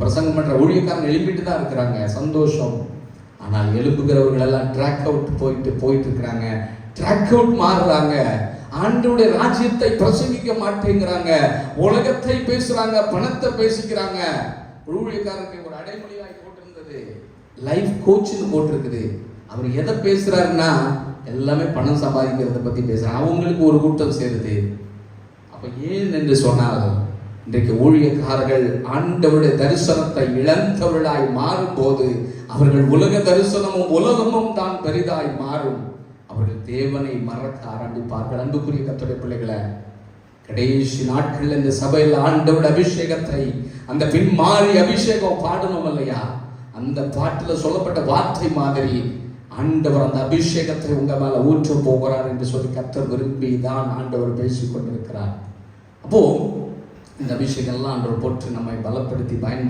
பிரசங்கம் பண்ணுற ஊழியக்காரங்க எழுப்பிட்டு தான் இருக்கிறாங்க. சந்தோஷம். ஆனால் எழுப்புகிறவர்கள் எல்லாம் ட்ராக் அவுட் போயிட்டு போயிட்டு இருக்கிறாங்க. ட்ராக் அவுட் மாறுறாங்க. ஆண்டுடைய ராஜ்யத்தை பிரசங்கிக்க மாட்டேங்கிறாங்க. உலகத்தை பேசுறாங்க பணத்தை பேசிக்கிறாங்க. ஊழியக்காரருக்கு ஒரு அடைமொழியாய் போட்டிருந்தது. லைஃப் கோச்சுன்னு போட்டிருக்குது. அவர் எதை பேசுறாருன்னா எல்லாமே பணம் சம்பாதிக்கிறத பத்தி பேசுறாங்க அவங்களுக்கு ஒரு கூட்டம் சேருது. அப்ப ஏன் என்று சொன்னால் இன்றைக்கு ஊழியக்காரர்கள் ஆண்டவருடைய தரிசனத்தை இழந்தவர்களாய் மாறும்போது அவர்கள் உலக தரிசனமும் உலகமும் தான் பெரிதாய் மாறும். அவர்கள் தேவனை மறக்க ஆரம்பிப்பார்கள். அன்புக்குரிய கத்துடைய பிள்ளைகளை கடைசி நாட்கள் இந்த சபையில் ஆண்டவருடைய அபிஷேகத்தை அந்த பின்மாறி அபிஷேகம் பாடணும் இல்லையா? அந்த பாட்டில் சொல்லப்பட்ட வார்த்தை மாதிரி ஆண்டவர் அந்த அபிஷேகத்தை உங்க மேல ஊற்ற போகிறார் என்று சொல்லி கத்தர் விரும்பி தான் ஆண்டவர் பேசிக் கொண்டிருக்கிறார் அப்போ இந்த அபிஷேகம்லாம் அன்று போட்டு நம்மை பலப்படுத்தி பயன்படுத்தி